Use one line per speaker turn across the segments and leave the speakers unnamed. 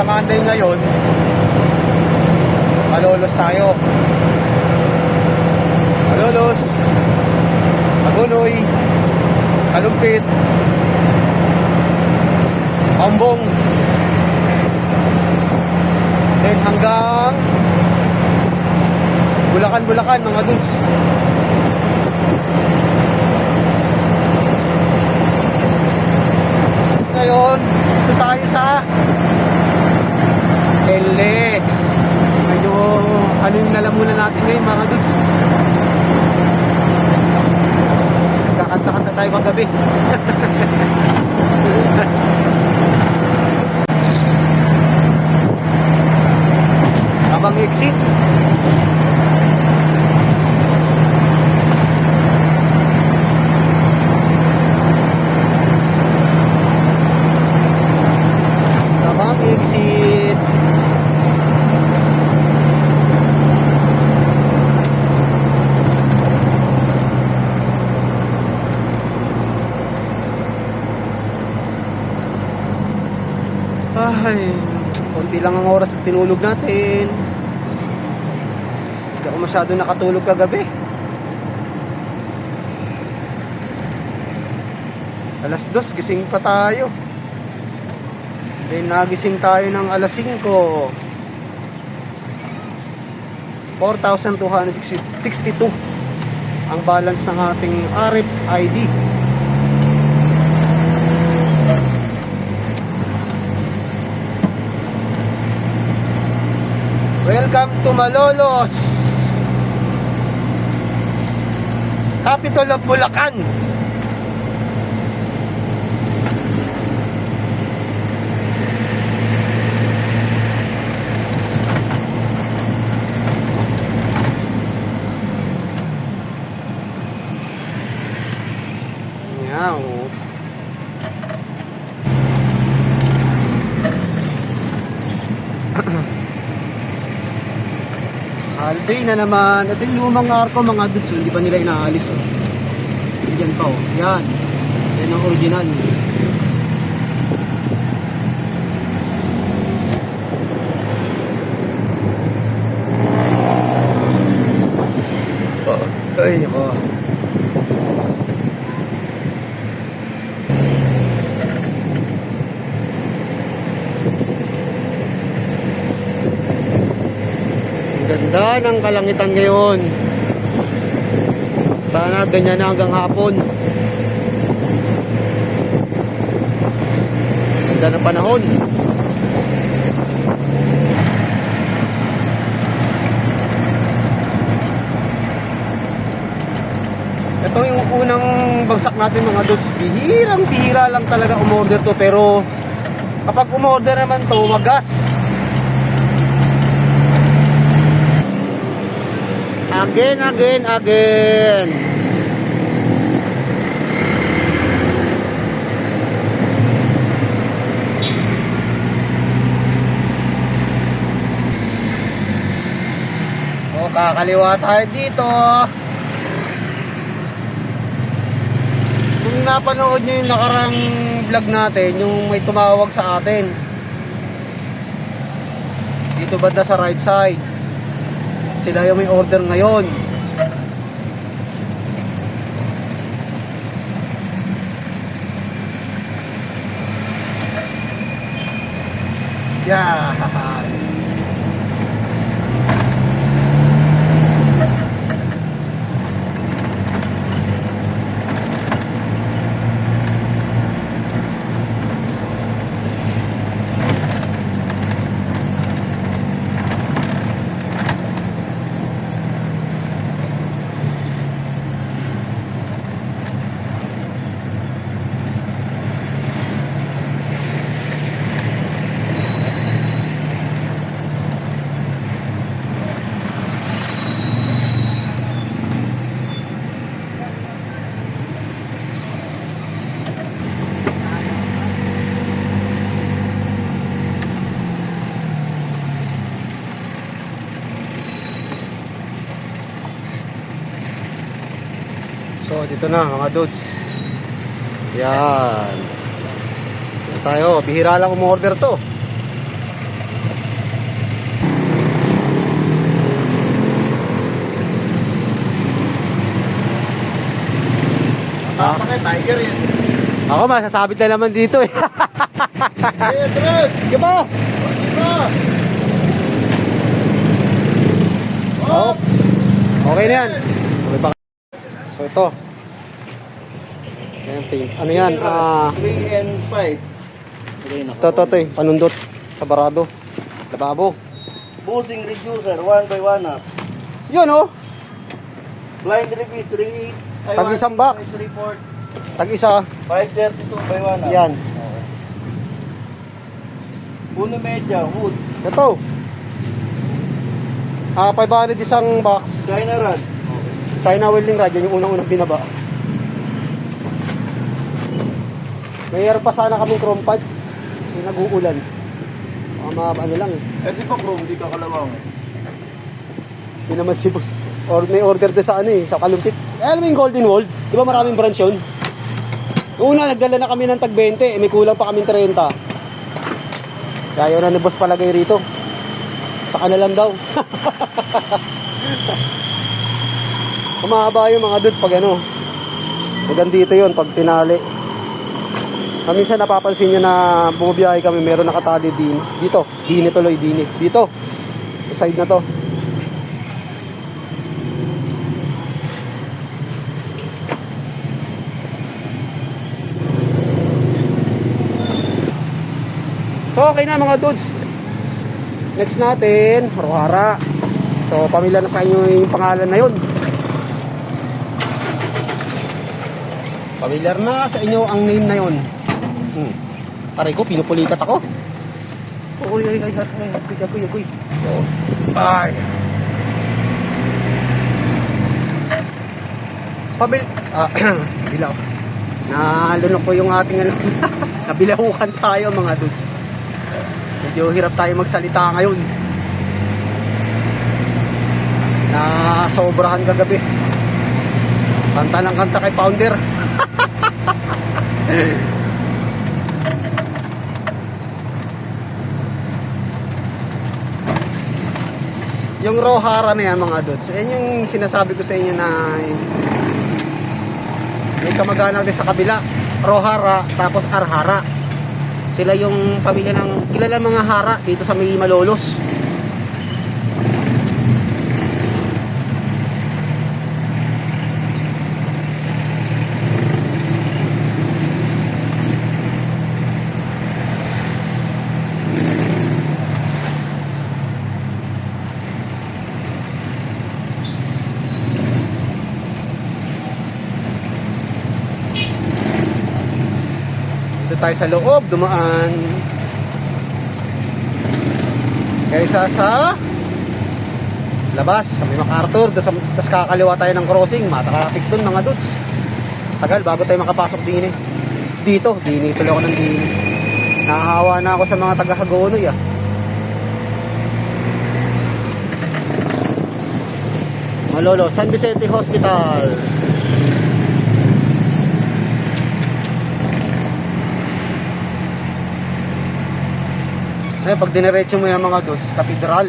sa Monday ngayon, malolos tayo. Malolos, Magunoy, Kalumpit, Pambong, then hanggang Bulacan-Bulacan mga dudes. Ngayon, ito tayo sa LX. Medyo, ano yung nalamunan natin ngayon mga dudes? Kakanta-kanta tayo kagabi. Habang exit. Habang exit. Ay, konti lang tinulog natin. Hindi ako masyado nakatulog kagabi. Alas dos, gising pa tayo. Then nagising tayo ng alas 5. 4,262 ang balance ng ating RFID. Welcome to Malolos. Capital of Bulacan. Holiday na naman. Ito yung lumang arko mga dudes. Hindi pa nila inaalis. Oh. Yan pa oh. Yan. Yan ang original. Oh. Ay, oh. Ganda ng kalangitan ngayon. Sana ganyan na hanggang hapon. Ganda ng panahon. Ito yung unang bagsak natin mga dudes. Bihirang bihira lang talaga umorder to. Pero kapag umorder naman to, magas. Again, again, again. So, kakaliwa tayo dito. Kung napanood nyo yung nakarang vlog natin, yung may tumawag sa atin. Dito banda sa right side sila yung may order ngayon. Yeah. dito na mga dudes. Yan. Yan tayo, bihira lang umorder to. Ah,
tiger yan?
ako masasabit na naman dito eh.
Hey, Dred!
Sige ba?
Diba?
Oh. Okay na yan. So ito. Ayan, paint. Ano yan? Ah,
3 and 5.
ito, ito, ito, eh. panundot sa barado. Lababo.
Bushing reducer, 1 by 1 up.
Yun oh.
Blind repeat, 3
Tag isang box.
3 4
Tag-isa.
532 by 1 up.
Yan.
Uno media, wood,
Ito. Ah, 500 isang box.
China rod.
China welding rod. Yan yung unang-unang binaba. Mayroon pa sana kaming chrome pad. Yung nag-uulan. Mga mga ano lang eh.
Eh di pa chrome, di ka kalawang.
Hindi naman si boss. Or may order din sa ano eh, sa kalumpit. Eh, alam mo yung Golden World? Di ba maraming branch yun? Una, nagdala na kami ng tag 20, eh, may kulang pa kami 30. Kaya yun na ni boss palagay rito. Sa lang daw. Kumahaba yung mga dudes pag ano. Hanggang dito yun, pag tinali. Ah, Minsan napapansin nyo na bumabiyahe kami, meron nakatali din. Dito, dini tuloy, dini. Dito, side na to. So okay na mga dudes. Next natin, Rohara. So pamilya na sa inyo yung pangalan na yun. Pamilyar na sa inyo ang name na yun. Hmm. Aray ko, pinupulikat ako. Uy, ay, ay, ay, agoy, agoy, agoy. Oh. Ay. Pabil... Ah, bilaw. Nalunok ko yung ating ano. Nabilahukan tayo mga dudes. Medyo hirap tayo magsalita ngayon. Na sobrahan kagabi. Kanta ng kanta kay Founder. yung Rohara na yan mga dudes. Yan yung sinasabi ko sa inyo na may kamag-anak din sa kabila. Rohara tapos Arhara. Sila yung pamilya ng kilala mga hara dito sa may Malolos. Tayo sa loob, dumaan. Kaysa sa labas, sa may MacArthur, tapos kakaliwa tayo ng crossing, matakapik dun mga dudes. Tagal bago tayo makapasok din eh. Dito, dini tuloy ako ng dini. Nahahawa na ako sa mga taga-Hagonoy ah. Malolo, San Vicente Hospital. Eh, pag dinerecho mo yung mga dos, katedral.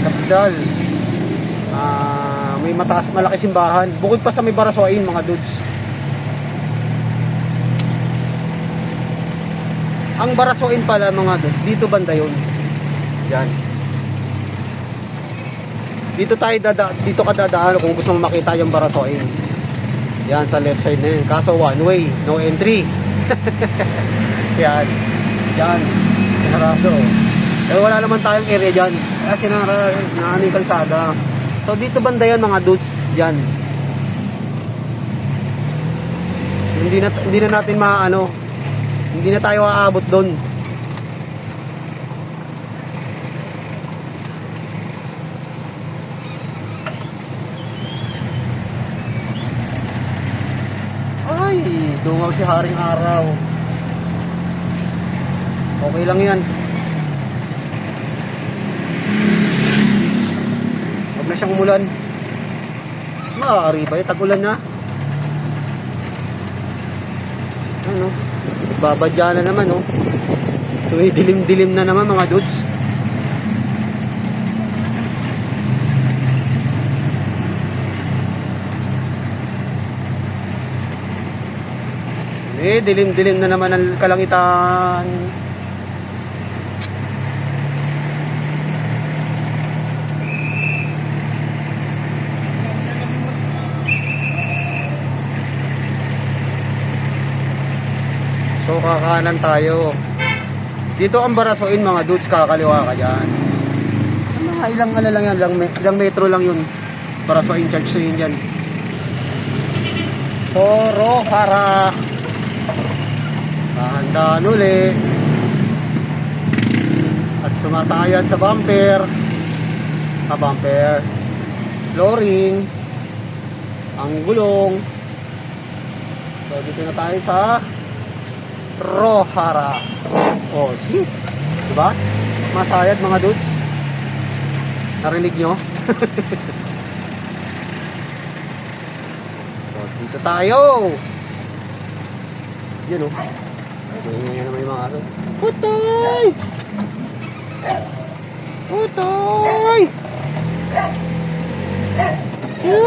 Katedral. Ah, may mataas, malaki simbahan. Bukod pa sa may barasoin, mga dudes. Ang barasoin pala, mga dudes, dito banda yun. Yan. Dito tayo dada, dito ka dadaan kung gusto mo makita yung barasoin. Yan sa left side na yun. Kaso one way, no entry. yan. Yan. Sarado. Eh wala naman tayong area dyan. Kasi na, na yung kalsada. So dito banda yan mga dudes. Yan. Hindi na, hindi na natin maano. Hindi na tayo aabot doon. Ay, dungaw si Haring Araw. Okay lang yan. Pag na siyang umulan. Maaari pa yun, tag-ulan na. Ano? Babadya na naman, oh. Tumidilim-dilim na naman mga dudes. Eh, dilim-dilim na naman ang kalangitan. So, kakanan tayo. Dito ang Barasoin, mga dudes, kakaliwa ka dyan. Mga ilang ano lang yan, ilang, ilang metro lang yun. Barasoin Church so yun dyan. Toro, para. Dahan-dahan uli. At sumasayad sa bumper. Ah, bumper. Flooring. Ang gulong. So, dito na tayo sa Rohara. Oh, see? Diba? Masayad mga dudes. Narinig nyo? so, dito tayo. Yun oh. Ngayon naman yung mga aso. Putoy! Putoy! Chu!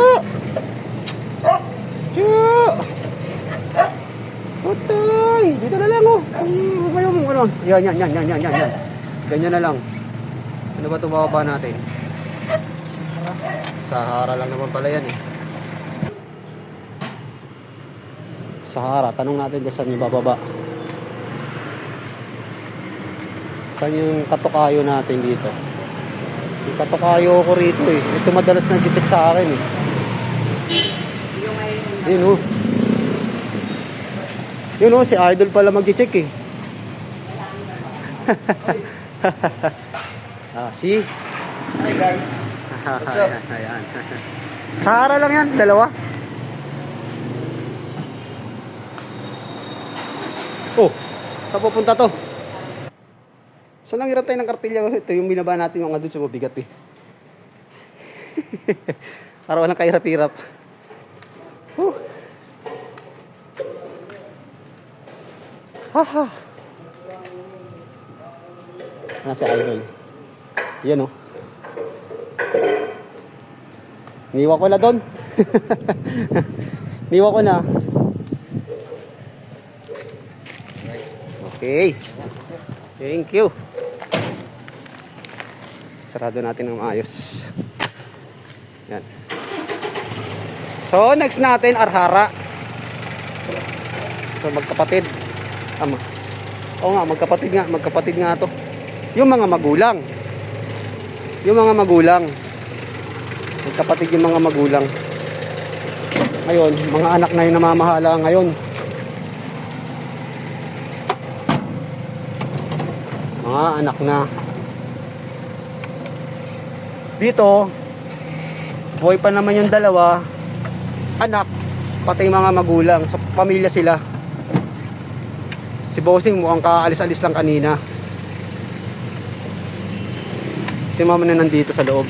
Chu! Putoy! Dito na lang oh. Huwag kayo mong ano. Yan, yan, yan, yan, yan, yan, yan. Ganyan na lang. Ano ba itong bababa natin? Sahara lang naman pala yan eh. Sahara. Tanong natin kung saan yung bababa. Saan yung katukayo natin dito? Yung katukayo ko rito eh. Ito madalas nag-check sa akin eh. Yun oh. Yun oh, si Idol pala mag-check eh. ah, si?
Hi guys. What's up?
Ayan. Sahara lang yan, dalawa. Oh, saan pupunta to? Saan lang hirap tayo ng kartilya? Ito yung binaba natin yung doon sa mabigat eh. Para walang kahirap-hirap. Oh. Haha. Nasa idol. Yan oh. Niwa ko na doon. Niwa ko na. Okay. Thank you. Sarado natin ng maayos. Yan. So, next natin, Arhara. So, magkapatid. Ama. Oo nga, magkapatid nga. Magkapatid nga to. Yung mga magulang. Yung mga magulang. Magkapatid yung mga magulang. Ngayon, mga anak na yung namamahala ngayon. Mga anak na. Dito, boy pa naman yung dalawa, anak, pati mga magulang, sa pamilya sila. Si Bossing mukhang kaalis-alis lang kanina. Si mama na nandito sa loob.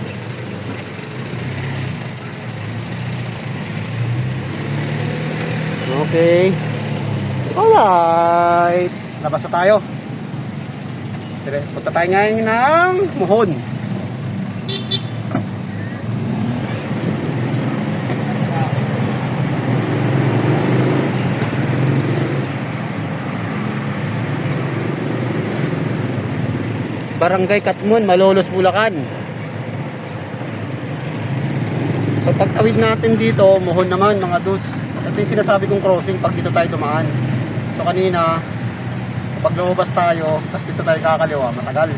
Okay. Alright. Labas na tayo. Punta tayo ngayon ng Muhon. Barangay Katmon, Malolos, Bulacan. So pagtawid natin dito, Muhon naman mga dudes. Ito yung sinasabi kong crossing pag dito tayo dumaan. So kanina, kapag lumabas tayo, tapos dito tayo kakaliwa, matagal.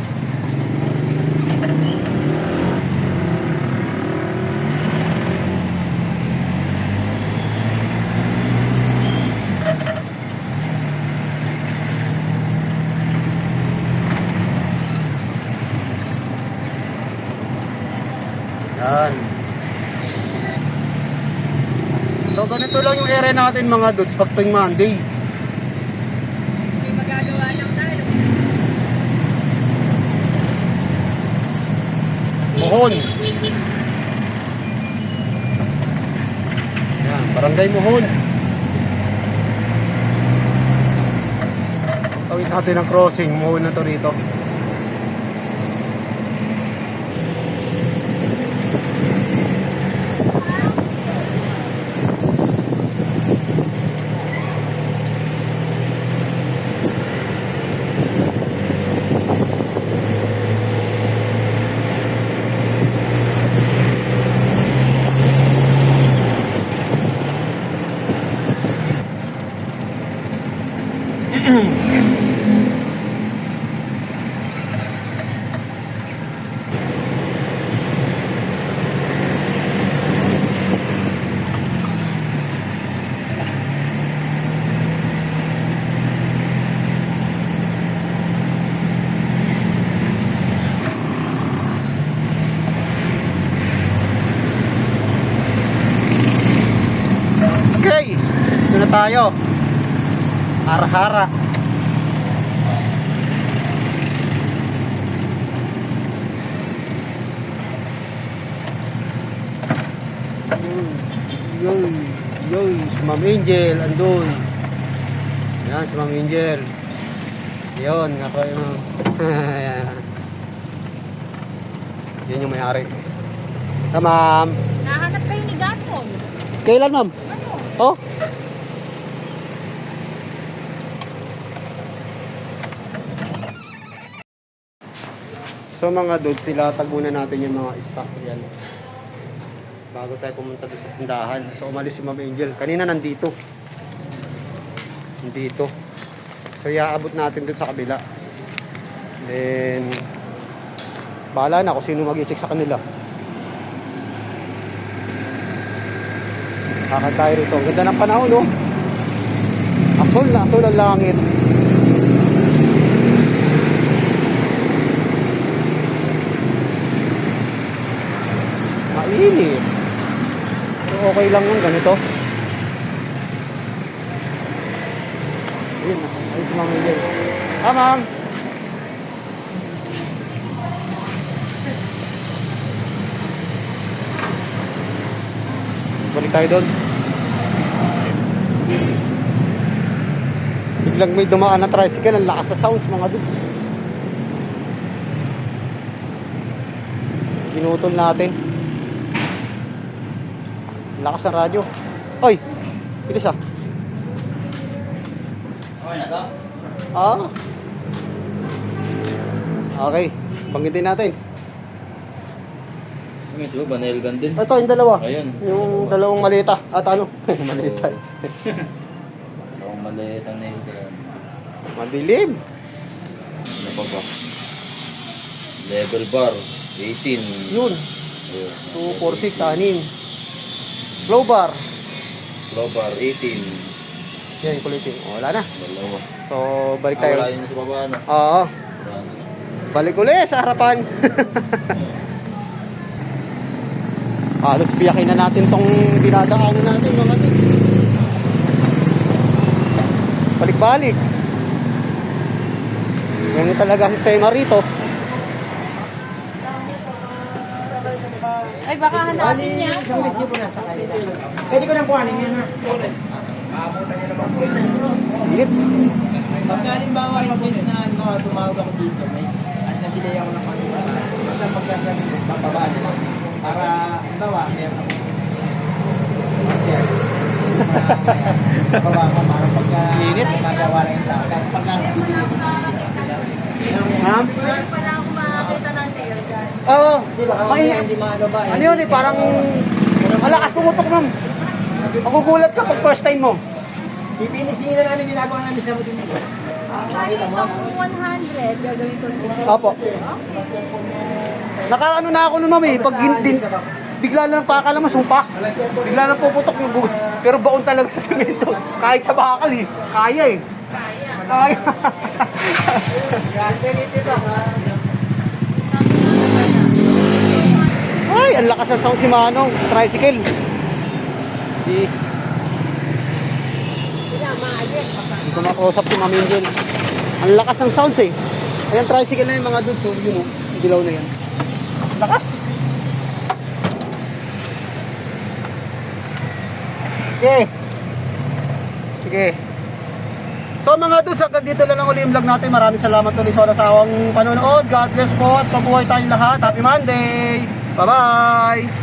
natin mga dudes pag tuwing Monday.
May magagawa lang tayo.
Mohon. Yan, barangay Mohon. Tawid natin ang crossing. Mohon na to rito. Tayo. Hara-hara. Yun, yun, yun, si Ma'am Angel, andun. Yan, si Ma'am Angel. Yun, nga ko yung... Yan. Yan yung may-ari. Ma'am.
Nahanap kayo ni Gatson.
Kailan, ma'am?
Ano?
Oh? So mga dudes, sila tag muna natin yung mga stock yan. Bago tayo pumunta sa tindahan. So umalis si Ma'am Angel. Kanina nandito. Nandito. So iaabot natin doon sa kabila. Then, bahala na kung sino mag-check sa kanila. Kakad tayo rito. Ang ganda ng panahon, no? Asol na asol ang langit. Mainit. Pero okay lang yung ganito. Ayun, ay si Ma'am Miguel. Ah, ma'am. Balik tayo doon. Biglang may dumaan na tricycle, ang lakas na sounds mga dudes. Pinutol natin. Lakas ng radyo. Hoy, bilis ah.
Okay na to? Oo.
Ah. Okay, banggitin natin.
May suba, nailgan din.
Ito, yung dalawa.
Ayun.
Yung dalawa. dalawang maleta. At ano? maleta.
dalawang maleta na yun.
Madilim.
Ano pa ba? Level bar, 18.
Yun.
Ayun.
2, 4, 6. 6. Low bar.
Low bar, 18.
Yan, yung kulitin. Wala na. So, balik
Ah,
tayo.
wala yun sa baba ano? na.
Oo. Balik ulit sa harapan. Halos biyakin na natin tong dinadaanan natin mga kids. Balik-balik. Ganyan talaga ang sistema rito.
Ay, baka hanapin niya ako.
Pwede ko nang kuhanin yan ha.
Init.
Pagka halimbawa yung business na ano, tumawag ako dito, may ano, nag-delay ako ng ano. Basta pagkasabi mo, bababa nila. Para, halimbawa, meron ako. Okay. Bababa ka para pagka
Init.
magawa lang yung tao. Kahit pagka nabibili ko
Ma'am?
Meron pala ako makakita ng nail gun.
Oo.
May,
May,
hindi magaba eh.
ano yun eh, parang malakas pumutok ma'am. Magugulat ka pag first time mo.
Pipinisin na namin ginagawa namin sa butin nito.
Ay, itong 100, gagawin ko 60.
Opo. Nakaano na ako nun ma'am eh, pag din, din, bigla lang pakakala mo, sumpa. Bigla lang puputok yung buhok. Pero baon talaga sa semento. Kahit sa bakal eh. Kaya eh. Kaya. Ay, ang lakas ng sound si Manong sa tricycle. Di. Hindi ko up si Ma'am Angel. Ang lakas ng sounds eh. Ayan, tricycle na yung mga dudes. So, yun o. Yung dilaw na yan. Lakas. Sige. Sige. So mga dudes, hanggang dito lang ang uli yung vlog natin. Maraming salamat ulit sa walang sawang panonood. God bless po at mabuhay tayong lahat. Happy Monday! 拜拜。